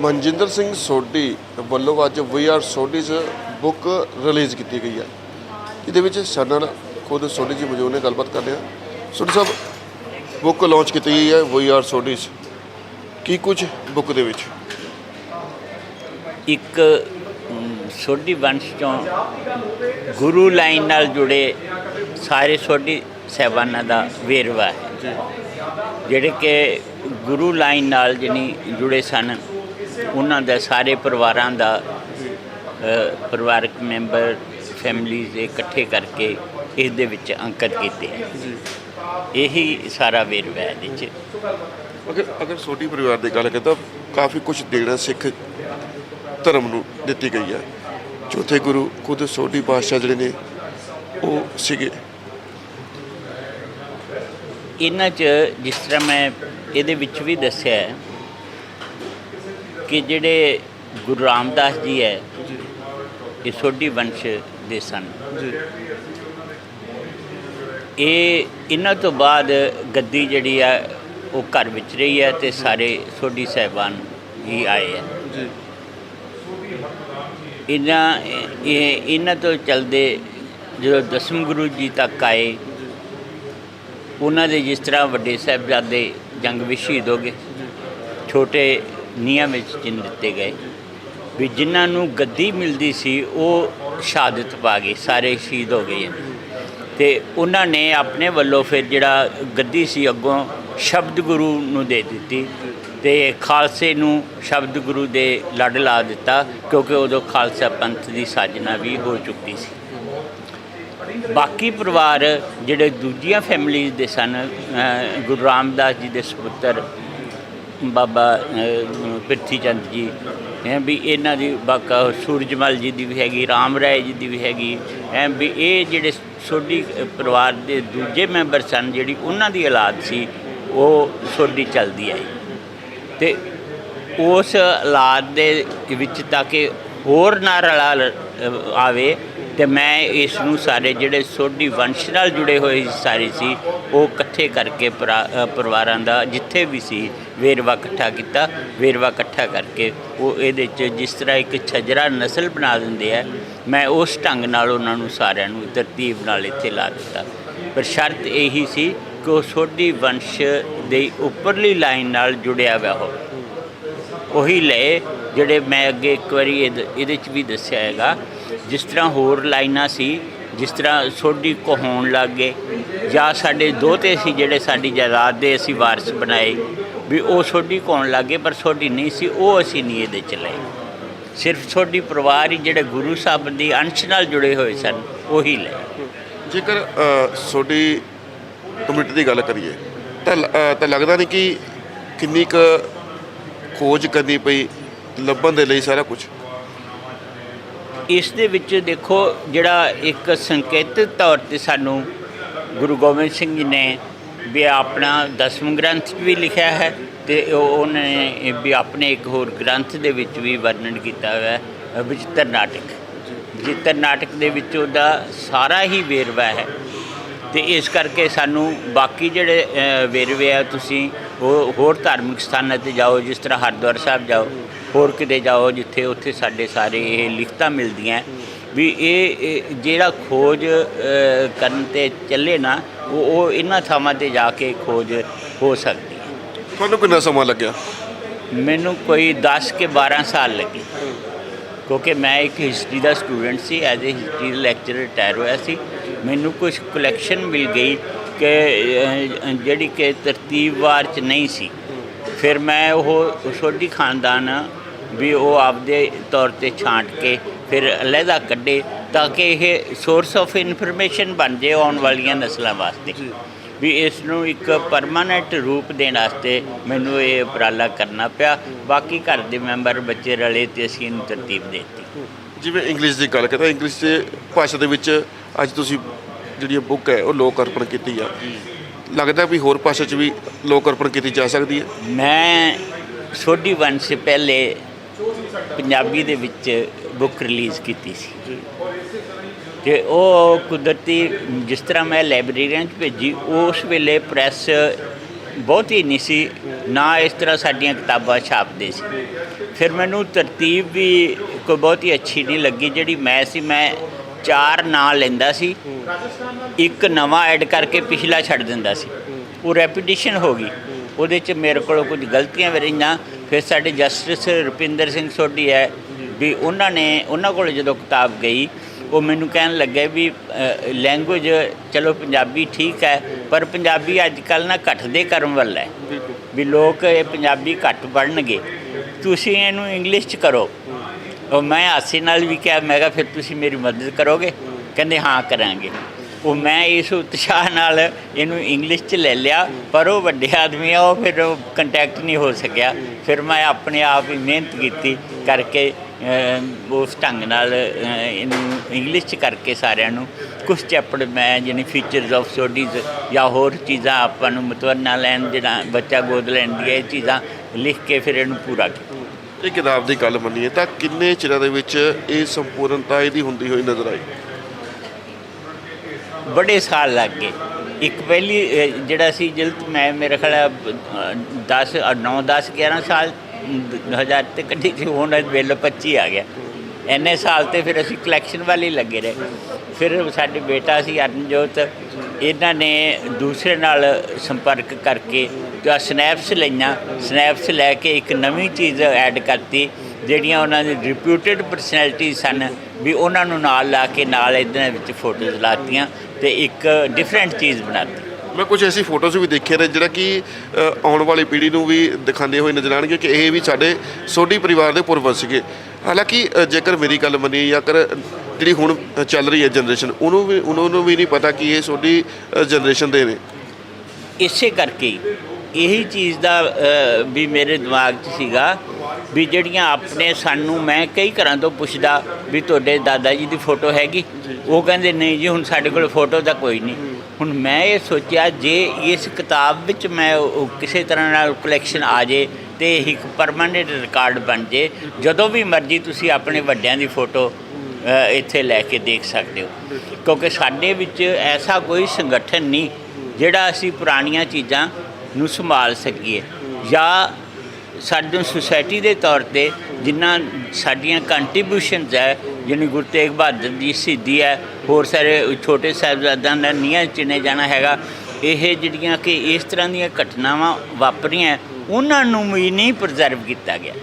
ਮਨਜਿੰਦਰ ਸਿੰਘ ਸੋਢੀ ਵੱਲੋਂ ਅੱਜ V R Sodhi's book release ਕੀਤੀ ਗਈ ਹੈ। ਇਹਦੇ ਵਿੱਚ ਸਾਡੇ ਨਾਲ ਖੁਦ ਸੋਢੀ ਜੀ ਮੌਜੂਦ ਨੇ ਗੱਲਬਾਤ ਕਰਦੇ ਹਾਂ। ਸੋਢੀ ਸਾਹਿਬ ਬੁੱਕ ਲਾਂਚ ਕੀਤੀ ਗਈ ਹੈ ਵੀ ਆਰ ਸੋਢੀਜ਼ ਕੀ ਕੁਝ ਬੁੱਕ ਦੇ ਵਿੱਚ? ਇੱਕ ਸੋਢੀ ਵੰਸ਼ ਚੋਂ ਗੁਰੂ ਲਾਈਨ ਨਾਲ ਜੁੜੇ ਸਾਰੇ ਸੋਢੀ ਸਾਹਿਬਾਨਾਂ ਦਾ ਵੇਰਵਾ ਹੈ। ਜਿਹੜੇ ਕਿ ਗੁਰੂ ਲਾਈਨ ਨਾਲ ਜਿਹਨੀ ਜੁੜੇ ਸਨ ਉਹਨਾਂ ਦੇ ਸਾਰੇ ਪਰਿਵਾਰਾਂ ਦਾ ਪਰਿਵਾਰਕ ਮੈਂਬਰ ਫੈਮਲੀਜ਼ ਇਕੱਠੇ ਕਰਕੇ ਇਸ ਦੇ ਵਿੱਚ ਅੰਕਿਤ ਕੀਤੇ ਹੈ ਇਹੀ ਸਾਰਾ ਵੇਰਵਾ ਹੈ ਇਹਦੇ 'ਚ। ਅਗਰ ਅਗਰ ਸੋਢੀ ਪਰਿਵਾਰ ਦੀ ਗੱਲ ਕਰੀਏ ਤਾਂ ਕਾਫੀ ਕੁਝ ਦੇਣਾ ਸਿੱਖ ਧਰਮ ਨੂੰ ਦਿੱਤੀ ਗਈ ਹੈ ਚੌਥੇ ਗੁਰੂ ਖੁਦ ਸੋਢੀ ਪਾਤਸ਼ਾਹ ਜਿਹੜੇ ਨੇ ਉਹ ਸੀਗੇ। ਇਹਨਾਂ 'ਚ ਜਿਸ ਤਰ੍ਹਾਂ ਮੈਂ ਇਹਦੇ ਵਿੱਚ ਵੀ ਦੱਸਿਆ ਹੈ ਕਿ ਜਿਹੜੇ ਗੁਰੂ ਰਾਮਦਾਸ ਜੀ ਹੈ ਇਹ ਸੋਢੀ ਵੰਸ਼ ਦੇ ਸਨ। ਜੀ। ਇਹ ਇਹਨਾਂ ਤੋਂ ਬਾਅਦ ਗੱਦੀ ਜਿਹੜੀ ਹੈ ਉਹ ਘਰ ਵਿੱਚ ਰਹੀ ਹੈ ਤੇ ਸਾਰੇ ਸੋਢੀ ਸਾਹਿਬਾਨ ਹੀ ਆਏ ਹੈ। ਜੀ। ਇਹਨਾਂ ਇਹ ਇਹਨਾਂ ਤੋਂ ਚਲਦੇ ਜਦੋਂ ਦਸਮ ਗੁਰੂ ਜੀ ਤੱਕ ਆਏ ਉਹਨਾਂ ਦੇ ਜਿਸ ਤਰ੍ਹਾਂ ਵੱਡੇ ਸਾਹਿਬਜ਼ਾਦੇ ਜੰਗ ਵਿੱਚ ਸ਼ਹੀਦ ਹੋ ਗਏ। ਛੋਟੇ ਨੀਹਾਂ ਵਿੱਚ ਚਿੰਨ ਦਿੱਤੇ ਗਏ, ਵੀ ਜਿਨ੍ਹਾਂ ਨੂੰ ਗੱਦੀ ਮਿਲਦੀ ਸੀ, ਉਹ ਸ਼ਹਾਦਤ ਪਾ ਗਏ, ਸਾਰੇ ਸ਼ਹੀਦ ਹੋ ਗਏ ਨੇ ਤੇ ਉਹਨਾਂ ਨੇ ਆਪਣੇ ਵੱਲੋਂ ਫਿਰ ਜਿਹੜਾ ਗੱਦੀ ਸੀ, ਅੱਗੋਂ ਸ਼ਬਦ ਗੁਰੂ ਨੂੰ ਦੇ ਦਿੱਤੀ ਤੇ ਖਾਲਸੇ ਨੂੰ ਸ਼ਬਦ ਗੁਰੂ ਦੇ ਲੜ ਲਾ ਦਿੱਤਾ, ਕਿਉਂਕਿ ਉਦੋਂ ਖਾਲਸਾ ਪੰਥ ਦੀ ਸਾਜਨਾ ਵੀ ਹੋ ਚੁੱਕੀ ਸੀ। ਬਾਕੀ ਪਰਿਵਾਰ ਜਿਹੜੇ ਦੂਜੀਆਂ ਫੈਮਿਲੀਜ਼ ਦੇ ਸਨ ਗੁਰੂ ਰਾਮਦਾਸ ਜੀ ਦੇ ਸੁਪੁੱਤਰ ਬਾਬਾ ਅ, ਚੰਦ ਜੀ ਹੈ ਵੀ ਇਹਨਾਂ ਦੀ ਬਾਕਾ ਸੂਰਜਮਲ ਜੀ ਦੀ ਵੀ ਹੈਗੀ ਰਾਮ ਰਾਏ ਜੀ ਦੀ ਵੀ ਹੈਗੀ ਹੈ ਵੀ ਇਹ ਜਿਹੜੇ ਸੋਢੀ ਪਰਿਵਾਰ ਦੇ ਦੂਜੇ ਮੈਂਬਰ ਸਨ ਜਿਹੜੀ ਉਹਨਾਂ ਦੀ ਔਲਾਦ ਸੀ ਉਹ ਸੋਢੀ ਚੱਲਦੀ ਆਈ। ਤੇ ਉਸ ਔਲਾਦ ਦੇ ਵਿੱਚ ਤਾਂ ਕਿ ਹੋਰ ਨਾ ਰਲਾ ਲ- ਆਵੇ ਤੇ ਮੈਂ ਇਸ ਨੂੰ ਸਾਰੇ ਜਿਹੜੇ ਸੋਢੀ ਵੰਸ਼ ਨਾਲ ਜੁੜੇ ਹੋਏ ਸਾਰੇ ਸੀ ਉਹ ਇਕੱਠੇ ਕਰਕੇ ਪਰਿਵਾਰਾਂ ਦਾ ਜਿੱਥੇ ਵੀ ਸੀ ਵੇਰਵਾ ਇਕੱਠਾ ਕੀਤਾ। ਵੇਰਵਾ ਇਕੱਠਾ ਕਰਕੇ ਉਹ ਇਹਦੇ 'ਚ ਜਿਸ ਤਰ੍ਹਾਂ ਇੱਕ ਛਜਰਾ ਨਸਲ ਬਣਾ ਦਿੰਦੇ ਆ, ਮੈਂ ਉਸ ਢੰਗ ਨਾਲ ਉਹਨਾਂ ਨੂੰ ਸਾਰਿਆਂ ਨੂੰ ਤਰਤੀਬ ਨਾਲ ਇੱਥੇ ਲਾ ਦਿੱਤਾ। ਪਰ ਸ਼ਰਤ ਇਹੀ ਸੀ ਕਿ ਉਹ ਸੋਢੀ ਵੰਸ਼ ਦੇ ਉੱਪਰਲੀ ਲਾਈਨ ਨਾਲ ਜੁੜਿਆ ਹੋਇਆ ਹੋਵੇ। ਉਹੀ ਲਏ ਜਿਹੜੇ ਮੈਂ ਅੱਗੇ ਇੱਕ ਵਾਰੀ ਇਹਦੇ ਚ ਵੀ ਦੱਸਿਆ ਹੈਗਾ, ਜਿਸ ਤਰ੍ਹਾਂ ਹੋਰ ਲਾਈਨਾਂ ਸੀ, ਜਿਸ ਤਰ੍ਹਾਂ ਸੋਢੀ ਕਹਾਉਣ ਲੱਗ ਗਏ, ਜਾਂ ਸਾਡੇ ਦੋਤੇ ਸੀ ਜਿਹੜੇ ਸਾਡੀ ਜਾਇਦਾਦ ਦੇ ਅਸੀਂ ਵਾਰਸ ਬਣਾਏ ਵੀ ਉਹ ਸੋਢੀ ਕਹਾਉਣ ਲੱਗ ਪਰ ਸੋਢੀ ਨਹੀਂ ਸੀ ਉਹ ਅਸੀਂ ਨਹੀਂ ਇਹਦੇ ਚ ਲਏ। ਸਿਰਫ ਸੋਢੀ ਪਰਿਵਾਰ ਹੀ ਜਿਹੜੇ ਗੁਰੂ ਸਾਹਿਬ ਦੀ ਅੰਸ਼ ਨਾਲ ਜੁੜੇ ਹੋਏ ਸਨ ਉਹੀ ਲਏ। ਜੇਕਰ ਤੁਹਾਡੀ ਕਮਿਊਨਿਟੀ ਦੀ ਗੱਲ ਕਰੀਏ ਤਾਂ ਤਾਂ ਲੱਗਦਾ ਨਹੀਂ ਕਿ ਕਿੰਨੀ ਕੁ ਖੋਜ ਕਰਨੀ ਪਈ ਲੱਭਣ ਦੇ ਲਈ ਸਾਰਾ ਕੁਝ ਇਸ ਦੇ ਵਿੱਚ ਦੇਖੋ ਜਿਹੜਾ ਇੱਕ ਸੰਕੇਤਿਤ ਤੌਰ ਤੇ ਸਾਨੂੰ ਗੁਰੂ ਗੋਬਿੰਦ ਸਿੰਘ ਜੀ ਨੇ ਵੀ ਆਪਣਾ ਦਸਮ ਗ੍ਰੰਥ 'ਚ ਵੀ ਲਿਖਿਆ ਹੈ ਤੇ ਉਹਨੇ ਵੀ ਆਪਣੇ ਇੱਕ ਹੋਰ ਗ੍ਰੰਥ ਦੇ ਵਿੱਚ ਵੀ ਵਰਣਨ ਕੀਤਾ ਹੋਇਆ ਹੈ ਅ, ਨਾਟਕ। ਵਿਚਿੱਤਰ ਨਾਟਕ ਦੇ ਵਿੱਚ ਉਹਦਾ ਸਾਰਾ ਹੀ ਵੇਰਵਾ ਹੈ। ਤੇ ਇਸ ਕਰਕੇ ਸਾਨੂੰ ਬਾਕੀ ਜਿਹੜੇ ਵੇਰਵੇ ਆ ਤੁਸੀਂ ਉਹ ਹੋਰ ਧਾਰਮਿਕ ਸਥਾਨਾਂ ਤੇ ਜਾਓ ਜਿਸ ਤਰ੍ਹਾਂ ਹਰਿਦੁਆਰ ਸਾਹਿਬ ਜਾਓ ਹੋਰ ਕਿਤੇ ਜਾਓ ਜਿੱਥੇ ਉੱਥੇ ਸਾਡੇ ਸਾਰੇ ਇਹ ਲਿਖਤਾਂ ਮਿਲਦੀਆਂ। ਵੀ ਇਹ ਜਿਹੜਾ ਖੋਜ ਕਰਨ ਤੇ ਚੱਲੇ ਨਾ ਉਹ ਉਹ ਇਹਨਾਂ ਥਾਵਾਂ ਤੇ ਜਾ ਕੇ ਖੋਜ ਹੋ ਸਕਦੀ ਹੈ। ਤੁਹਾਨੂੰ ਕਿੰਨਾ ਸਮਾਂ ਲੱਗਿਆ? ਮੈਨੂੰ ਕੋਈ 10 ਕੇ 12 ਸਾਲ ਲੱਗੇ। ਕਿਉਂਕਿ ਮੈਂ ਇੱਕ ਹਿਸਟਰੀ ਦਾ student C as a history lecturer retire ਹੋਇਆ ਸੀ। ਮੈਨੂੰ ਕੁਝ ਕਲੈਕਸ਼ਨ ਮਿਲ ਗਈ ਕਿ ਅਹ, ਜਿਹੜੀ ਕਿ ਤਰਤੀਬਵਾਰ ਚ ਨਹੀਂ ਸੀ। ਫਿਰ ਮੈਂ ਉਹ ਸੋਢੀ ਖਾਨਦਾਨ ਵੀ ਉਹ ਆਪਦੇ ਤੌਰ ਤੇ ਛਾਂਟ ਕੇ ਫਿਰ ਅਲੱਗਾ ਕੱਢੇ ਤਾਂ ਕਿ ਇਹ ਸੋਰਸ ਆਫ ਇਨਫੋਰਮੇਸ਼ਨ ਬਣ ਜੇ ਆਉਣ ਵਾਲੀਆਂ ਨਸਲਾਂ ਵਾਸਤੇ। ਵੀ ਇਸ ਨੂੰ ਇੱਕ ਪਰਮਾਨੈਂਟ ਰੂਪ ਦੇਣ ਵਾਸਤੇ ਮੈਨੂੰ ਇਹ ਉਪਰਾਲਾ ਕਰਨਾ ਪਿਆ। ਬਾਕੀ ਘਰ ਦੇ ਮੈਂਬਰ ਬੱਚੇ ਰਲੇ ਤੇ ਅਸੀਂ ਇਹਨੂੰ ਤਰਤੀਬ ਦਿੱਤੀ। ਜਿਵੇਂ ਇੰਗਲਿਸ਼ ਦੀ ਗੱਲ ਕਰਾਂ ਇੰਗਲਿਸ਼ ਦੇ ਭਾਸ਼ਾ ਦੇ ਵਿੱਚ ਅੱਜ ਤੁਸੀਂ ਜਿਹੜੀ ਬੁੱਕ ਹੈ ਉਹ ਲੋਕ ਅਰਪਣ ਕੀਤੀ ਆ। ਲੱਗਦਾ ਵੀ ਹੋਰ ਭਾਸ਼ਾ 'ਚ ਵੀ ਲੋਕ ਅਰਪਣ ਕੀਤੀ ਜਾ ਸਕਦੀ ਹੈ? ਮੈਂ ਸੋਢੀ ਵੰਨ ਸੇ ਪਹਿਲੇ ਪੰਜਾਬੀ ਦੇ ਵਿੱਚ ਬੁੱਕ ਰਿਲੀਜ਼ ਕੀਤੀ ਸੀ। ਤੇ ਉਹ ਕੁਦਰਤੀ ਜਿਸ ਤਰ੍ਹਾਂ ਮੈਂ ਲਾਇਬ੍ਰੇਰੀਆਂ 'ਚ ਭੇਜੀ ਉਸ ਵੇਲੇ ਪ੍ਰੈਸ ਬਹੁਤੀ ਨਹੀਂ ਸੀ ਨਾ ਇਸ ਤਰ੍ਹਾਂ ਸਾਡੀਆਂ ਕਿਤਾਬਾਂ ਛਾਪਦੇ ਸੀ। ਫਿਰ ਮੈਨੂੰ ਤਰਤੀਬ ਵੀ ਕੋਈ ਬਹੁਤੀ ਅੱਛੀ ਨਹੀਂ ਲੱਗੀ ਜਿਹੜੀ ਮੈਂ ਸੀ ਮੈਂ ਚਾਰ ਨਾਂ ਲੈਂਦਾ ਸੀ। ਇੱਕ ਨਵਾਂ ਐਡ ਕਰਕੇ ਪਿਛਲਾ ਛੱਡ ਦਿੰਦਾ ਸੀ। ਉਹ ਰੈਪੀਟੀਸ਼ਨ ਹੋ ਗਈ। ਉਹਦੇ ਚ ਮੇਰੇ ਕੋਲ ਕੁਝ ਗਲਤੀਆਂ ਵੀ ਰਹੀਆਂ। ਫਿਰ ਸਾਡੇ ਜਸਟਿਸ ਰੁਪਿੰਦਰ ਸਿੰਘ ਸੋਢੀ ਹੈ ਵੀ ਉਹਨਾਂ ਨੇ, ਉਹਨਾਂ ਕੋਲ ਜਦੋਂ ਕਿਤਾਬ ਗਈ, ਉਹ ਮੈਨੂੰ ਕਹਿਣ ਲੱਗੇ ਵੀ ਲੈਂਗੁਏਜ ਚਲੋ ਪੰਜਾਬੀ ਠੀਕ ਹੈ, ਪਰ ਪੰਜਾਬੀ ਅੱਜ ਕੱਲ ਨਾ ਘਟਦੇ ਕਰਮ ਵੱਲ ਹੈ। ਵੀ ਲੋਕ ਇਹ ਪੰਜਾਬੀ ਘੱਟ ਪੜ੍ਹਨਗੇ। ਤੁਸੀਂ ਇਹਨੂੰ ਇੰਗਲਿਸ਼ ਚ ਕਰੋ। ਉਹ ਮੈਂ ਹਾਸੇ ਨਾਲ ਵੀ ਕਿਹਾ, ਮੈਂ ਕਿਹਾ, ਫਿਰ ਤੁਸੀਂ ਮੇਰੀ ਮਦਦ ਕਰੋਗੇ? ਕਹਿੰਦੇ, ਹਾਂ, ਕਰਾਂਗੇ। ਉਹ ਮੈਂ ਇਸ ਉਤਸ਼ਾਹ ਨਾਲ ਇਹਨੂੰ ਇੰਗਲਿਸ਼ ਚ ਲੈ ਲਿਆ, ਪਰ ਉਹ ਵੱਡੇ ਆਦਮੀ ਆ, ਉਹ ਫਿਰ ਕੰਟੈਕਟ ਨਹੀਂ ਹੋ ਸਕਿਆ। ਫਿਰ ਮੈਂ ਆਪਣੇ ਆਪ ਹੀ ਮਿਹਨਤ ਕੀਤੀ ਕਰਕੇ ਉਸ ਢੰਗ ਨਾਲ ਇਹਨੂੰ ਇੰਗਲਿਸ਼ ਚ ਕਰਕੇ ਸਾਰਿਆਂ ਨੂੰ ਕੁਝ ਚੈਪਟਰ ਮੈਂ ਜਿਹਨੇ ਫੀਚਰਸ ਆਫ ਸਟੱਡੀਜ਼ ਜਾਂ ਹੋਰ ਚੀਜ਼ਾਂ ਆਪਾਂ ਨੂੰ ਮਤਵਰਨਾ ਲੈਣ ਜਿਹੜਾ ਬੱਚਾ ਗੋਦ ਲੈਣ ਦੀ ਇਹ ਚੀਜ਼ਾਂ ਲਿਖ ਕੇ ਫਿਰ ਇਹਨੂੰ ਪੂਰਾ ਕੀਤਾ। ਇਹ ਕਿਤਾਬ ਦੀ ਗੱਲ ਮੰਨੀਏ ਤਾਂ ਕਿੰਨੇ ਚਿਰਾਂ ਦੇ ਵਿੱਚ ਇਹ ਸੰਪੂਰਨਤਾ ਇਹਦੀ ਹੁੰਦੀ ਹੋਈ ਨਜ਼ਰ ਆਈ? ਬੜੇ ਸਾਲ ਲੱਗ ਗਏ। ਇੱਕ ਪਹਿਲੀ ਜਿਹੜਾ ਸੀ ਜਿਲਤ ਮੈਂ ਮੇਰੇ ਖਿਆਲ 10 9 10 11 ਸਾਲ ਅਮ, ਹਜ਼ਾਰ ਤੇ ਕੱਢੀ ਸੀ ਹੁਣ ਬਿੱਲ 25 ਆ ਗਿਆ। ਇੰਨੇ ਸਾਲ ਤੇ ਫਿਰ ਅਸੀਂ ਕਲੈਕਸ਼ਨ ਵਾਲੇ ਹੀ ਲੱਗੇ ਰਹੇ। ਫਿਰ ਸਾਡੇ ਬੇਟਾ ਸੀ ਅਰਨਜੋਤ ਇਹਨਾਂ ਨੇ ਦੂਸਰੇ ਨਾਲ ਸੰਪਰਕ ਕਰਕੇ ਜਾਂ ਸਨੈਪਸ ਲਈਆਂ। ਸਨੈਪਸ ਲੈ ਕੇ ਇੱਕ ਨਵੀਂ ਚੀਜ਼ ਐਡ ਕਰਤੀ ਜਿਹੜੀਆਂ ਉਹਨਾਂ ਦੀ ਰਿਪਿਊਟਡ ਪਰਸਨੈਲਿਟੀ ਸਨ ਵੀ ਉਹਨਾਂ ਨੂੰ ਨਾਲ ਲਾ ਕੇ ਨਾਲ ਇਹਨਾਂ ਵਿੱਚ ਫੋਟੋਜ਼ ਲਾਤੀਆਂ ਤੇ ਇੱਕ ਡਿਫਰੈਂਟ ਚੀਜ਼ ਬਣਾਤੀ। ਮੈਂ ਕੁਝ ਐਸੀ ਫੋਟੋਜ਼ ਵੀ ਦੇਖੇ ਨੇ ਜਿਹੜਾ ਕਿ ਅ, ਆਉਣ ਵਾਲੀ ਪੀੜ੍ਹੀ ਨੂੰ ਵੀ ਦਿਖਾਉਂਦੇ ਹੋਏ ਨਜ਼ਰ ਆਣਗੇ ਕਿ ਇਹ ਵੀ ਸਾਡੇ ਸੋਢੀ ਪਰਿਵਾਰ ਦੇ ਪੂਰਵਜ ਸੀਗੇ। ਹਾਲਾਂਕਿ ਅ, ਜੇਕਰ ਮੇਰੀ ਗੱਲ ਮੰਨੀ ਜਾਂ ਕਰ ਜਿਹੜੀ ਹੁਣ ਚੱਲ ਰਹੀ ਹੈ ਜਨਰੇਸ਼ਨ ਉਹਨੂੰ ਵੀ ਉਹਨਾਂ ਨੂੰ ਵੀ ਨਹੀਂ ਪਤਾ ਕਿ ਇਹ ਸੋਢੀ ਜਨਰੇਸ਼ਨ ਦੇ ਨੇ। ਇਸੇ ਕਰਕੇ ਇਹੀ ਚੀਜ਼ ਦਾ ਅ, ਵੀ ਮੇਰੇ ਦਿਮਾਗ 'ਚ ਸੀਗਾ ਵੀ ਜਿਹੜੀਆਂ ਆਪਣੇ ਸਾਨੂੰ ਮੈਂ ਕਈ ਘਰਾਂ ਤੋਂ ਪੁੱਛਦਾ ਵੀ ਤੁਹਾਡੇ ਦਾਦਾ ਜੀ ਦੀ ਫੋਟੋ ਹੈਗੀ? ਉਹ ਕਹਿੰਦੇ ਨਹੀਂ ਜੀ ਹੁਣ ਸਾਡੇ ਕੋਲ ਫੋਟੋ ਤਾਂ ਕੋਈ ਨਹੀਂ। ਹੁਣ ਮੈਂ ਇਹ ਸੋਚਿਆ ਜੇ ਇਸ ਕਿਤਾਬ ਵਿੱਚ ਮੈਂ ਕਿਸੇ ਤਰ੍ਹਾਂ ਨਾਲ ਕਲੈਕਸ਼ਨ ਆ ਜੇ ਤੇ ਇੱਕ ਪਰਮਾਨੈਂਟ ਰਿਕਾਰਡ ਬਣ ਜੇ, ਜਦੋਂ ਵੀ ਮਰਜ਼ੀ ਤੁਸੀਂ ਆਪਣੇ ਵੱਡਿਆਂ ਦੀ ਫੋਟੋ ਇੱਥੇ ਲੈ ਕੇ ਦੇਖ ਸਕਦੇ ਹੋ। ਕਿਉਂਕਿ ਸਾਡੇ ਵਿੱਚ ਐਸਾ ਕੋਈ ਸੰਗਠਨ ਨਹੀਂ ਜਿਹੜਾ ਅਸੀਂ ਪੁਰਾਣੀਆਂ ਚੀਜ਼ਾਂ ਨੂੰ ਸੰਭਾਲ ਸਕੀਏ। ਜਾਂ ਸਾਡੇ ਸੁਸਾਇਟੀ ਦੇ ਤੌਰ ਤੇ ਜਿੰਨਾ ਸਾਡੀਆਂ ਕੰਟਰੀਬਿਊਸ਼ਨਸ ਹੈ ਜਿਵੇਂ ਗੁਰੂ ਤੇਗ ਬਹਾਦਰ ਦੀ ਸ਼ਹੀਦੀ ਹੈ, ਹੋਰ ਸਾਰੇ ਛੋਟੇ ਸਾਹਿਬਜ਼ਾਦਿਆਂ ਦਾ ਨੀਹਾਂ ਚਿਣੇ ਜਾਣਾ ਹੈਗਾ। ਇਹ ਜਿਹੜੀਆਂ ਕਿ ਇਸ ਤਰ੍ਹਾਂ ਦੀਆਂ ਘਟਨਾਵਾਂ ਵਾਪਰੀਆਂ, ਉਹਨਾਂ ਨੂੰ ਵੀ ਨਹੀਂ ਪ੍ਰੀਜ਼ਰਵ ਕੀਤਾ ਗਿਆ।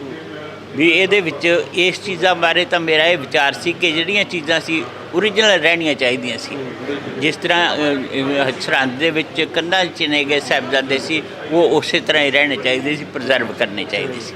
ਵੀ ਇਹਦੇ ਵਿੱਚ ਇਸ ਚੀਜ਼ਾਂ ਬਾਰੇ ਤਾਂ ਮੇਰਾ ਇਹ ਵਿਚਾਰ ਸੀ ਕਿ ਜਿਹੜੀਆਂ ਚੀਜ਼ਾਂ ਸੀ ਓਰੀਜਨਲ ਰਹਿਣੀਆਂ ਚਾਹੀਦੀਆਂ ਸੀ। ਜਿਸ ਤਰ੍ਹਾਂ ਸਰਹੰਦ ਦੇ ਵਿੱਚ ਕੰਧਾਂ 'ਚ ਚਿਣੇ ਗਏ ਸਾਹਿਬਜ਼ਾਦੇ ਸੀ, ਉਹ ਉਸੇ ਤਰ੍ਹਾਂ ਹੀ ਰਹਿਣੇ ਚਾਹੀਦੇ ਸੀ ਪ੍ਰੀਜ਼ਰਵ ਕਰਨੇ ਚਾਹੀਦੇ ਸੀ।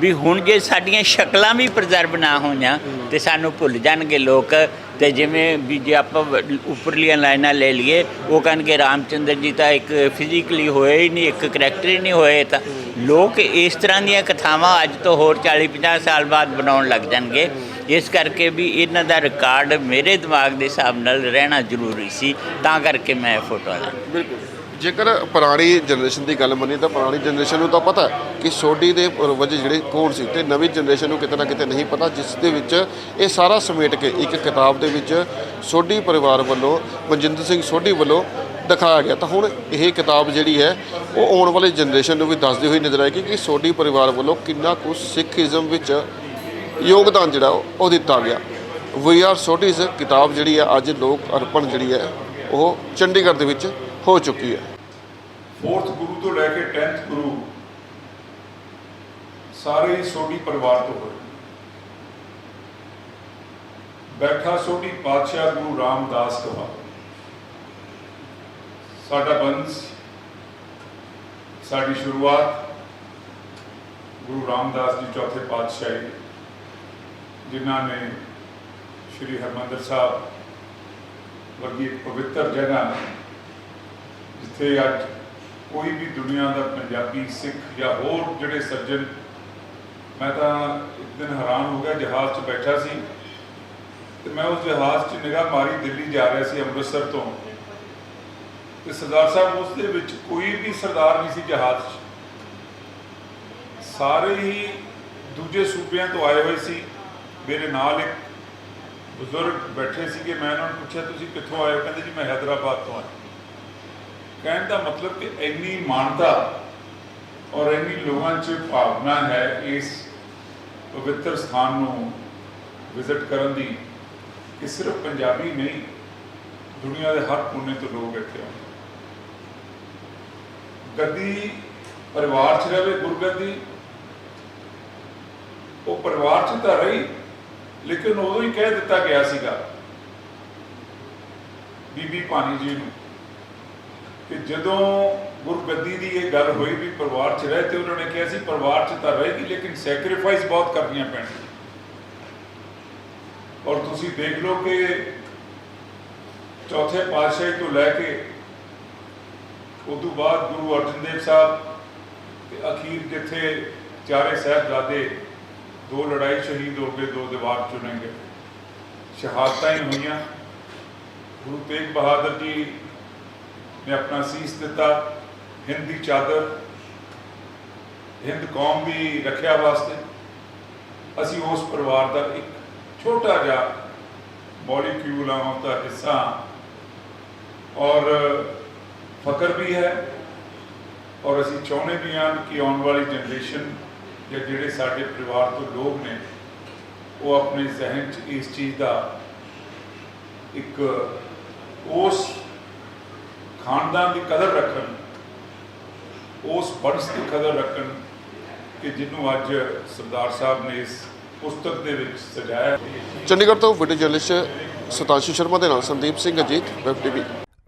ਵੀ ਹੁਣ ਜੇ ਸਾਡੀਆਂ ਸ਼ਕਲਾਂ ਵੀ ਪ੍ਰੀਜ਼ਰਵ ਨਾ ਹੋਈਆਂ ਤੇ ਸਾਨੂੰ ਭੁੱਲ ਜਾਣਗੇ ਲੋਕ ਤੇ ਜਿਵੇਂ ਵੀ ਜੇ ਆਪਾਂ ਉੱਪਰਲੀਆਂ ਲਾਈਨਾਂ ਲੈ ਲਈਏ, ਉਹ ਕਹਿਣਗੇ ਰਾਮਚੰਦਰ ਜੀ ਤਾਂ ਇੱਕ ਫਿਜ਼ੀਕਲੀ ਹੋਏ ਹੀ ਨਹੀਂ, ਇੱਕ ਕਰੈਕਟਰ ਹੀ ਨਹੀਂ ਹੋਏ ਤਾਂ ਲੋਕ ਇਸ ਤਰ੍ਹਾਂ ਦੀਆਂ ਕਥਾਵਾਂ ਅੱਜ ਤੋਂ ਹੋਰ 40 50 ਸਾਲ ਬਾਅਦ ਬਣਾਉਣ ਲੱਗ ਜਾਣਗੇ। ਇਸ ਕਰਕੇ ਵੀ ਇਹਨਾਂ ਦਾ ਰਿਕਾਰਡ ਮੇਰੇ ਦਿਮਾਗ ਦੇ ਹਿਸਾਬ ਨਾਲ ਰਹਿਣਾ ਜ਼ਰੂਰੀ ਸੀ, ਤਾਂ ਕਰਕੇ ਮੈਂ ਇਹ ਫੋਟੋ ਲਾ ਬਿਲਕੁਲ। ਜੇਕਰ ਪੁਰਾਣੀ ਜਨਰੇਸ਼ਨ ਦੀ ਗੱਲ ਮੰਨੀ ਤਾਂ ਪੁਰਾਣੀ ਜਨਰੇਸ਼ਨ ਨੂੰ ਤਾਂ ਪਤਾ ਕਿ ਸੋਢੀ ਦੇ ਪੂਰਵਜ ਜਿਹੜੇ ਕੌਣ ਸੀ ਤੇ ਨਵੀਂ ਜਨਰੇਸ਼ਨ ਨੂੰ ਕਿਤੇ ਨਾ ਕਿਤੇ ਨਹੀਂ ਪਤਾ, ਜਿਸ ਦੇ ਵਿੱਚ ਇਹ ਸਾਰਾ ਸਮੇਟ ਕੇ ਇੱਕ ਕਿਤਾਬ ਦੇ ਵਿੱਚ ਸੋਢੀ ਪਰਿਵਾਰ ਵੱਲੋਂ, ਮਨਜਿੰਦਰ ਸਿੰਘ ਸੋਢੀ ਵੱਲੋਂ ਦਿਖਾਇਆ ਗਿਆ। ਤਾਂ ਹੁਣ ਇਹ ਕਿਤਾਬ ਜਿਹੜੀ ਹੈ, ਉਹ ਆਉਣ ਵਾਲੀ ਜਨਰੇਸ਼ਨ ਨੂੰ ਵੀ ਦੱਸਦੀ ਹੋਈ ਨਜ਼ਰ ਆਏਗੀ ਕਿ ਸੋਢੀ ਪਰਿਵਾਰ ਵੱਲੋਂ ਕਿੰਨਾ ਕੁ ਸਿੱਖੀਜ਼ਮ ਵਿੱਚ ਯੋਗਦਾਨ ਜਿਹੜਾ ਉਹ ਦਿੱਤਾ ਗਿਆ। ਵੀ ਆਰ ਸੋਢੀਜ਼ ਕਿਤਾਬ ਜਿਹੜੀ ਹੈ, ਅੱਜ ਲੋਕ ਅਰਪਣ ਜਿਹੜੀ ਹੈ, ਉਹ ਚੰਡੀਗੜ੍ਹ ਦੇ ਵਿੱਚ ਹੋ ਚੁੱਕੀ ਹੈ। ਫੋਰਥ ਗੁਰੂ ਤੋਂ ਲੈ ਕੇ 10th ਗੁਰੂ ਸਾਰੇ ਹੀ ਸੋਢੀ ਪਰਿਵਾਰ ਤੋਂ ਹੋਏ। ਬੈਠਾ ਸੋਢੀ ਪਾਤਸ਼ਾਹ ਗੁਰੂ ਰਾਮਦਾਸ ਕਵਾ ਸਾਡਾ ਬੰਸ, ਸਾਡੀ ਸ਼ੁਰੂਆਤ ਗੁਰੂ ਰਾਮਦਾਸ ਜੀ ਚੌਥੇ ਪਾਤਸ਼ਾਹੀ, ਜਿਨ੍ਹਾਂ ਨੇ ਸ਼੍ਰੀ ਹਰਮੰਦਰ ਸਾਹਿਬ ਵਰਗੀ ਪਵਿੱਤਰ ਜਗ੍ਹਾ ਜਿੱਥੇ ਅੱਜ ਕੋਈ ਵੀ ਦੁਨੀਆ ਦਾ ਪੰਜਾਬੀ ਸਿੱਖ ਜਾਂ ਹੋਰ ਜਿਹੜੇ ਸੱਜਣ, ਮੈਂ ਤਾਂ ਇੱਕ ਦਿਨ ਹੈਰਾਨ ਹੋ ਗਿਆ, ਜਹਾਜ਼ 'ਚ ਬੈਠਾ ਸੀ ਤੇ ਮੈਂ ਉਸ ਜਹਾਜ਼ 'ਚ ਨਿਗਾਹ ਮਾਰੀ, ਦਿੱਲੀ ਜਾ ਰਿਹਾ ਸੀ ਅੰਮ੍ਰਿਤਸਰ ਤੋਂ। ਤੇ ਸਰਦਾਰ ਸਾਹਿਬ, ਉਸ ਦੇ ਵਿੱਚ ਕੋਈ ਵੀ ਸਰਦਾਰ ਨਹੀਂ ਸੀ ਜਹਾਜ਼ 'ਚ। ਸਾਰੇ ਹੀ ਦੂਜੇ ਸੂਬਿਆਂ ਤੋਂ ਆਏ ਹੋਏ ਸੀ। ਮੇਰੇ ਨਾਲ ਇੱਕ ਬਜ਼ੁਰਗ ਬੈਠੇ ਸੀਗੇ, ਮੈਂ ਉਹਨਾਂ ਨੂੰ ਪੁੱਛਿਆ, ਤੁਸੀਂ ਕਿੱਥੋਂ ਆਏ ਹੋ? ਕਹਿੰਦੇ, ਜੀ, ਮੈਂ ਹੈਦਰਾਬਾਦ ਤੋਂ ਆਇਆ ਕਹਿਣ ਦਾ ਮਤਲਬ ਕਿ ਇੰਨੀ ਮਾਨਤਾ ਔਰ ਇੰਨੀ ਲੋਕਾਂ 'ਚ ਭਾਵਨਾ ਹੈ ਇਸ ਪਵਿੱਤਰ ਸਥਾਨ ਨੂੰ ਵਿਜ਼ਿਟ ਕਰਨ ਦੀ ਕਿ ਸਿਰਫ ਪੰਜਾਬੀ ਨਹੀਂ, ਦੁਨੀਆ ਦੇ ਹਰ ਕੋਨੇ ਤੋਂ ਲੋਕ ਇੱਥੇ ਆਉਂਦੇ ਗੱਦੀ ਪਰਿਵਾਰ 'ਚ ਰਵੇ, ਗੁਰਗੱਦੀ, ਉਹ ਪਰਿਵਾਰ 'ਚ ਤਾਂ ਰਹੀ, ਲੇਕਿਨ ਉਦੋਂ ਹੀ ਕਹਿ ਦਿੱਤਾ ਗਿਆ ਸੀਗਾ, ਬੀਬੀ ਭਾਨੀ ਜੀ ਨੂੰ ਕਿ ਜਦੋਂ ਗੁਰਗੱਦੀ ਦੀ ਇਹ ਗੱਲ ਹੋਈ ਵੀ ਪਰਿਵਾਰ 'ਚ ਰਹੇ ਤੇ ਉਹਨਾਂ ਨੇ ਕਿਹਾ ਸੀ ਪਰਿਵਾਰ 'ਚ ਤਾਂ ਰਹੇਗੀ, ਲੇਕਿਨ ਸੈਕਰੀਫਾਈਸ ਬਹੁਤ ਕਰਨੀਆਂ ਪੈਣਗੀਆਂ। ਔਰ ਤੁਸੀਂ ਦੇਖ ਲਓ ਕਿ ਚੌਥੇ ਪਾਤਸ਼ਾਹੀ ਤੋਂ ਲੈ ਕੇ ਉਸ ਤੋਂ ਬਾਅਦ ਗੁਰੂ ਅਰਜਨ ਦੇਵ ਸਾਹਿਬ ਤੇ ਅਖੀਰ ਜਿੱਥੇ ਚਾਰੇ ਸਾਹਿਬਜ਼ਾਦੇ ਦੋ ਲੜਾਈ ਸ਼ਹੀਦ ਹੋ ਗਏ ਦੋ ਦੀਵਾਰ ਚੁਣੇ ਗਏ ਸ਼ਹਾਦਤਾਂ ਹੀ ਹੋਈਆਂ। ਗੁਰੂ ਤੇਗ ਬਹਾਦਰ ਜੀ ਨੇ ਆਪਣਾ ਸੀਸ ਦਿੱਤਾ, ਹਿੰਦ ਦੀ ਚਾਦਰ, ਹਿੰਦ ਕੌਮ ਦੀ ਰੱਖਿਆ ਵਾਸਤੇ ਅਸੀਂ ਉਸ ਪਰਿਵਾਰ ਦਾ ਇੱਕ ਛੋਟਾ ਜਿਹਾ ਮੋਲੀਕਿਊਲ ਹਾਂ ਦਾ ਹਿੱਸਾ ਹਾਂ। ਔਰ ਫਕਰ ਵੀ ਹੈ, ਔਰ ਅਸੀਂ ਚਾਹੁੰਦੇ ਵੀ ਹਾਂ ਕਿ ਆਉਣ ਵਾਲੀ ਜਨਰੇਸ਼ਨ ਜਾਂ ਜਿਹੜੇ ਸਾਡੇ ਪਰਿਵਾਰ ਤੋਂ ਲੋਕ ਨੇ, ਉਹ ਆਪਣੇ ਜ਼ਿਹਨ 'ਚ ਇਸ ਚੀਜ਼ ਦਾ ਇੱਕ ਉਸ ਖਾਨਦਾਨ ਦੀ ਕਦਰ ਰੱਖਣ ਉਸ ਵੰਸ਼ ਦੀ ਕਦਰ ਰੱਖਣ ਕਿ ਜਿਹਨੂੰ ਅੱਜ ਸਰਦਾਰ ਸਾਹਿਬ ਨੇ ਇਸ ਪੁਸਤਕ ਦੇ ਵਿੱਚ ਸਜਾਇਆ। ਚੰਡੀਗੜ੍ਹ ਤੋਂ ਵੀਡੀਓ ਜਰਨਲਿਸਟ ਸਤਾਂਸ਼ੂ ਸ਼ਰਮਾ ਦੇ ਨਾਲ ਸੰਦੀਪ ਸਿੰਘ ਅਜੀਤ ਵੈਬ ਟੀਵੀ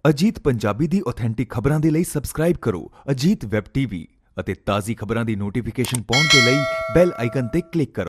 ਅਜੀਤ ਪੰਜਾਬੀ ਦੀ ਆਥੈਂਟਿਕ ਖਬਰਾਂ ਦੇ ਲਈ ਸਬਸਕ੍ਰਾਈਬ ਕਰੋ ਅਜੀਤ ਵੈਬ ਟੀਵੀ ਅਤੇ ਤਾਜ਼ੀ ਖਬਰਾਂ ਦੀ ਨੋਟੀਫਿਕੇਸ਼ਨ ਪਾਉਣ ਦੇ ਲਈ ਬੈਲ ਆਈਕਨ ਤੇ ਕਲਿੱਕ ਕਰੋ